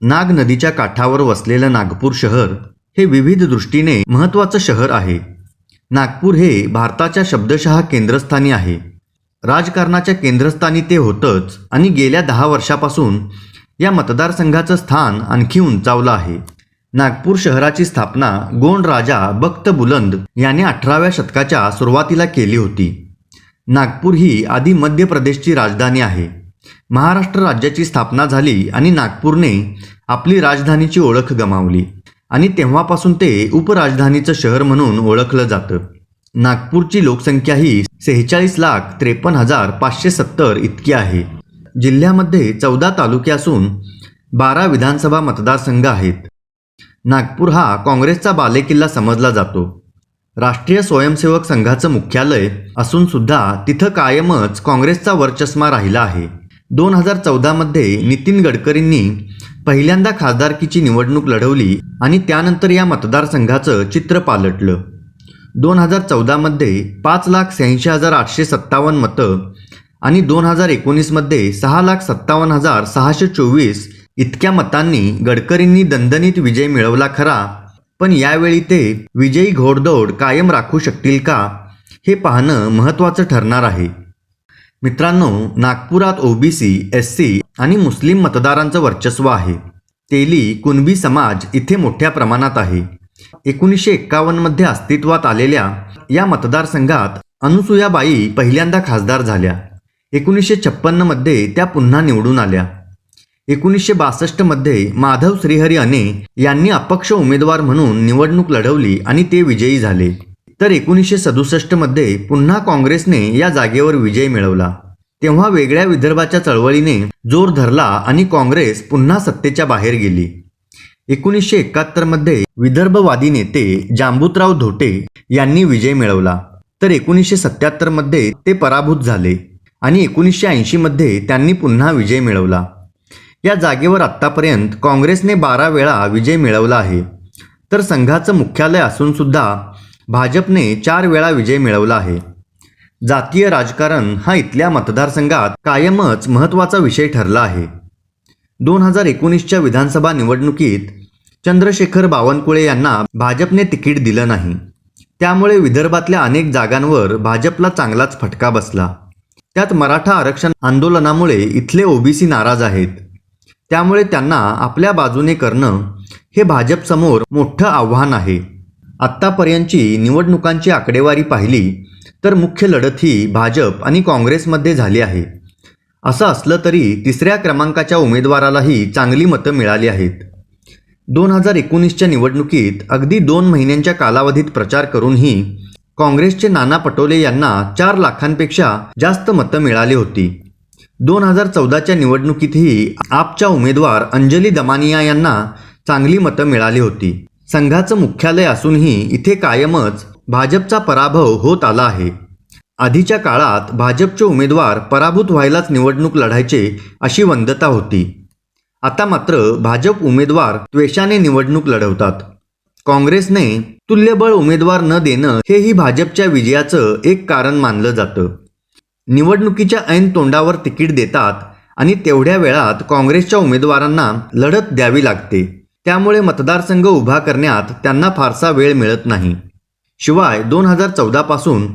नाग नदीच्या काठावर वसलेलं नागपूर शहर हे विविध दृष्टीने महत्त्वाचं शहर आहे. नागपूर हे भारताच्या शब्दशः केंद्रस्थानी आहे. राजकारणाच्या केंद्रस्थानी ते होतंच आणि गेल्या दहा वर्षापासून या मतदारसंघाचं स्थान आणखी उंचावलं आहे. नागपूर शहराची स्थापना गोंड राजा बख्त बुलंद याने अठराव्या शतकाच्या सुरुवातीला केली होती. नागपूर ही आधी मध्य प्रदेशची राजधानी आहे. महाराष्ट्र राज्याची स्थापना झाली आणि नागपूरने आपली राजधानीची ओळख गमावली. आणि तेव्हापासून ते उपराजधानीचं शहर म्हणून ओळखलं जातं. नागपूरची लोकसंख्या ही सेहेचाळीस लाख त्रेपन्न हजार पाचशे सत्तर इतकी आहे. जिल्ह्यामध्ये चौदा तालुके असून बारा विधानसभा मतदारसंघ आहेत. नागपूर हा काँग्रेसचा बालेकिल्ला समजला जातो. राष्ट्रीय स्वयंसेवक संघाचं मुख्यालय असून सुद्धा तिथं कायमच काँग्रेसचा वर्चस्मा राहिला आहे. दोन हजार चौदामध्ये नितीन गडकरींनी पहिल्यांदा खासदारकीची निवडणूक लढवली आणि त्यानंतर या मतदारसंघाचं चित्र पालटलं. दोन हजार चौदामध्ये पाच लाख शहाऐंशी हजार आठशे सत्तावन्न मतं आणि दोन हजार एकोणीसमध्ये सहा लाख सत्तावन्न हजार सहाशे चोवीस इतक्या मतांनी गडकरींनी दणदणीत विजय मिळवला खरा. पण यावेळी ते विजयी घोडदौड कायम राखू शकतील का हे पाहणं महत्त्वाचं ठरणार आहे. मित्रांनो नागपुरात ओबीसी एस सी आणि मुस्लिम मतदारांचं वर्चस्व आहे. तेली कुणबी समाज इथे मोठ्या प्रमाणात आहे. एकोणीसशे एक्कावन्नमध्ये अस्तित्वात आलेल्या या मतदारसंघात अनुसुयाबाई पहिल्यांदा खासदार झाल्या. एकोणीसशे छप्पन्नमध्ये त्या पुन्हा निवडून आल्या. एकोणीसशे बासष्टमध्ये माधव श्रीहरी अने यांनी अपक्ष उमेदवार म्हणून निवडणूक लढवली आणि ते विजयी झाले. तर एकोणीसशे सदुसष्टमध्ये पुन्हा काँग्रेसने या जागेवर विजय मिळवला. तेव्हा वेगळ्या विदर्भाच्या चळवळीने जोर धरला आणि काँग्रेस पुन्हा सत्तेच्या बाहेर गेली. एकोणीसशे एकाहत्तरमध्ये विदर्भवादी नेते जांबूतराव धोटे यांनी विजय मिळवला. तर एकोणीसशे सत्याहत्तरमध्ये ते पराभूत झाले आणि एकोणीसशे ऐंशीमध्ये त्यांनी पुन्हा विजय मिळवला. या जागेवर आत्तापर्यंत काँग्रेसने बारा वेळा विजय मिळवला आहे. तर संघाचं मुख्यालय असून सुद्धा भाजपने चार वेळा विजय मिळवला आहे. जातीय राजकारण हा इथल्या मतदारसंघात कायमच महत्त्वाचा विषय ठरला आहे. दोन हजार एकोणीसच्या विधानसभा निवडणुकीत चंद्रशेखर बावनकुळे यांना भाजपने तिकीट दिलं नाही. त्यामुळे विदर्भातल्या अनेक जागांवर भाजपला चांगलाच फटका बसला. त्यात मराठा आरक्षण आंदोलनामुळे इथले ओबीसी नाराज आहेत. त्यामुळे त्यांना आपल्या बाजूने करणं हे भाजपसमोर मोठं आव्हान आहे. आत्तापर्यंतची निवडणुकांची आकडेवारी पाहिली तर मुख्य लढत ही भाजप आणि काँग्रेसमध्ये झाली आहे. असं असलं तरी तिसऱ्या क्रमांकाच्या उमेदवारालाही चांगली मतं मिळाली आहेत. दोन हजार एकोणीसच्या निवडणुकीत अगदी दोन महिन्यांच्या कालावधीत प्रचार करूनही काँग्रेसचे नाना पटोले यांना चार लाखांपेक्षा जास्त मतं मिळाली होती. दोन हजार चौदाच्या निवडणुकीतही आपच्या उमेदवार अंजली दमानिया यांना चांगली मतं मिळाली होती. संघाचं मुख्यालय असूनही इथे कायमच भाजपचा पराभव होत आला आहे. आधीच्या काळात भाजपचे उमेदवार पराभूत व्हायलाच निवडणूक लढायचे अशी वंदता होती. आता मात्र भाजप उमेदवार त्वेषाने निवडणूक लढवतात. काँग्रेसने तुल्यबळ उमेदवार न देणं हेही भाजपच्या विजयाचं एक कारण मानलं जातं. निवडणुकीच्या ऐन तोंडावर तिकीट देतात आणि तेवढ्या वेळात काँग्रेसच्या उमेदवारांना लढत द्यावी लागते. त्यामुळे मतदारसंघ उभा करण्यात त्यांना फारसा वेळ मिळत नाही. शिवाय दोन हजार चौदापासून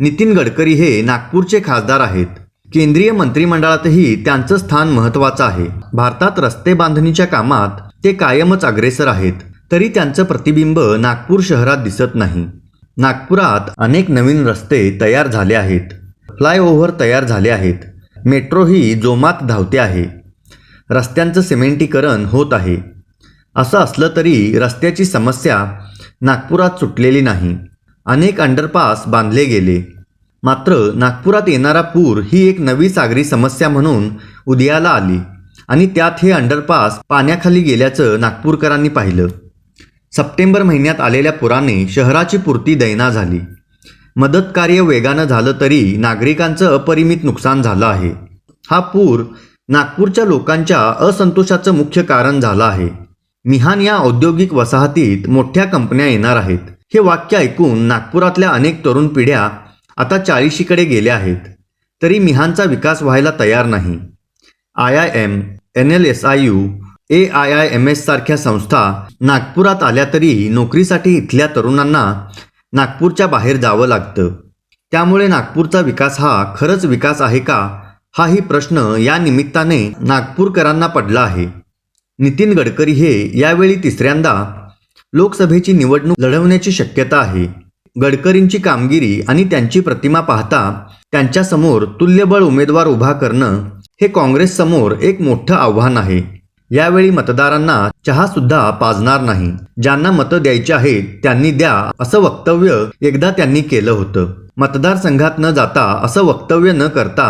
नितीन गडकरी हे नागपूरचे खासदार आहेत. केंद्रीय मंत्रिमंडळातही त्यांचं स्थान महत्त्वाचं आहे. भारतात रस्ते बांधणीच्या कामात ते कायमच अग्रेसर आहेत. तरी त्यांचं प्रतिबिंब नागपूर शहरात दिसत नाही. नागपुरात अनेक नवीन रस्ते तयार झाले आहेत. फ्लायओव्हर तयार झाले आहेत. मेट्रो ही जोमात धावते आहे. रस्त्यांचं सिमेंटीकरण होत आहे. असं असलं तरी रस्त्याची समस्या नागपुरात सुटलेली नाही. अनेक अंडरपास बांधले गेले. मात्र नागपुरात येणारा पूर ही एक नवी सागरी समस्या म्हणून उदयाला आली आणि त्यात हे अंडरपास पाण्याखाली गेल्याचं नागपूरकरांनी पाहिलं. सप्टेंबर महिन्यात आलेल्या पुराने शहराची पुरती दैना झाली. मदत कार्य वेगानं झालं तरी नागरिकांचं अपरिमित नुकसान झालं आहे. हा पूर नागपूरच्या लोकांच्या असंतोषाचं मुख्य कारण झालं आहे. मिहान या औद्योगिक वसाहतीत मोठ्या कंपन्या येणार आहेत. हे वाक्य ऐकून नागपुरातल्या अनेक तरुण पिढ्या आता चाळीशीकडे गेल्या आहेत. तरी मिहानचा विकास व्हायला तयार नाही. I I M N L S I U A I I M S सारख्या संस्था नागपुरात आल्या तरी नोकरीसाठी इथल्या तरुणांना नागपूरच्या बाहेर जावं लागतं. त्यामुळे नागपूरचा विकास हा खरंच विकास आहे का हाही प्रश्न या निमित्ताने नागपूरकरांना पडला आहे. नितीन गडकरी हे यावेळी तिसऱ्यांदा लोकसभेची निवडणूक लढवण्याची शक्यता आहे. गडकरींची कामगिरी आणि त्यांची प्रतिमा पाहता त्यांच्यासमोर तुल्यबळ उमेदवार उभा करणं हे काँग्रेससमोर एक मोठं आव्हान आहे. यावेळी मतदारांना चहा सुद्धा पाजणार नाही. ज्यांना मतं द्यायची आहेत त्यांनी द्या असं वक्तव्य एकदा त्यांनी केलं होतं. मतदारसंघात न जाता असं वक्तव्य न करता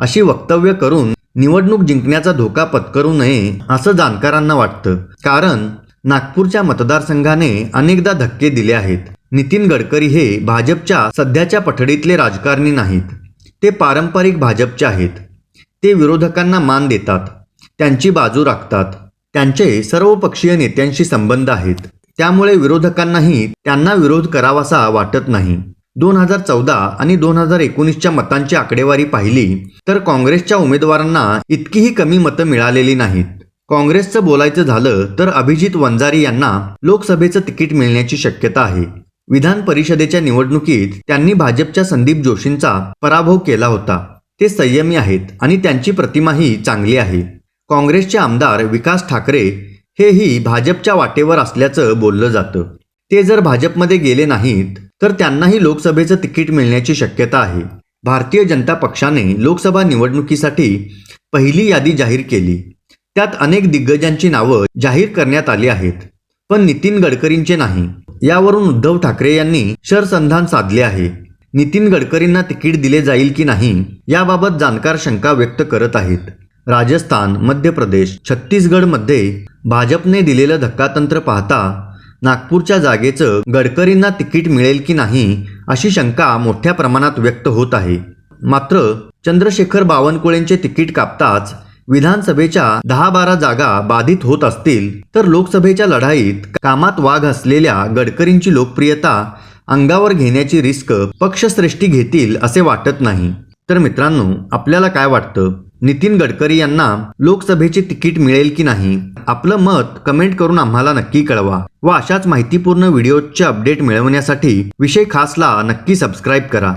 अशी वक्तव्य करून निवडणूक जिंकण्याचा धोका पत्करू नये असं जाणकारांना वाटतं. कारण नागपूरच्या मतदारसंघाने अनेकदा धक्के दिले आहेत. नितीन गडकरी हे भाजपच्या सध्याच्या पठडीतले राजकारणी नाहीत. ते पारंपरिक भाजपचे आहेत. ते विरोधकांना मान देतात. त्यांची बाजू राखतात. त्यांचे सर्वपक्षीय नेत्यांशी संबंध आहेत. त्यामुळे विरोधकांनाही त्यांना विरोध करावासा वाटत नाही. दोन हजार चौदा आणि दोन हजार एकोणीसच्या मतांची आकडेवारी पाहिली तर काँग्रेसच्या उमेदवारांना इतकीही कमी मतं मिळालेली नाहीत. काँग्रेसचं बोलायचं झालं तर अभिजित वंजारी यांना लोकसभेचं तिकीट मिळण्याची शक्यता आहे. विधान परिषदेच्या निवडणुकीत त्यांनी भाजपच्या संदीप जोशींचा पराभव केला होता. ते संयमी आहेत आणि त्यांची प्रतिमाही चांगली आहे. काँग्रेसचे आमदार विकास ठाकरे हेही भाजपच्या वाटेवर असल्याचं बोललं जातं. ते जर भाजपमध्ये गेले नाहीत तर त्यांनाही लोकसभेचं तिकीट मिळण्याची शक्यता आहे. भारतीय जनता पक्षाने लोकसभा निवडणुकीसाठी पहिली यादी जाहीर केली. त्यात अनेक दिग्गजांची नावं जाहीर करण्यात आली आहेत पण नितीन गडकरींचे नाही. यावरून उद्धव ठाकरे यांनी शरसंधान साधले आहे. नितीन गडकरींना तिकीट दिले जाईल की नाही याबाबत जाणकार शंका व्यक्त करत आहेत. राजस्थान मध्य प्रदेश छत्तीसगडमध्ये भाजपने दिलेलं धक्कातंत्र पाहता नागपूरच्या जागेचं गडकरींना तिकीट मिळेल की नाही अशी शंका मोठ्या प्रमाणात व्यक्त होत आहे. मात्र चंद्रशेखर बावनकुळेंचे तिकीट कापताच विधानसभेच्या दहा बारा जागा बाधित होत असतील तर लोकसभेच्या लढाईत कामात वाघ असलेल्या गडकरींची लोकप्रियता अंगावर घेण्याची रिस्क पक्षश्रेष्ठी घेतील असे वाटत नाही. तर मित्रांनो आपल्याला काय वाटतं? नितीन गडकरी यांना लोकसभेचे तिकीट मिळेल की नाही आपलं मत कमेंट करून आम्हाला नक्की कळवा व अशाच माहितीपूर्ण व्हिडिओचे अपडेट मिळवण्यासाठी विषय खासला नक्की सबस्क्राईब करा.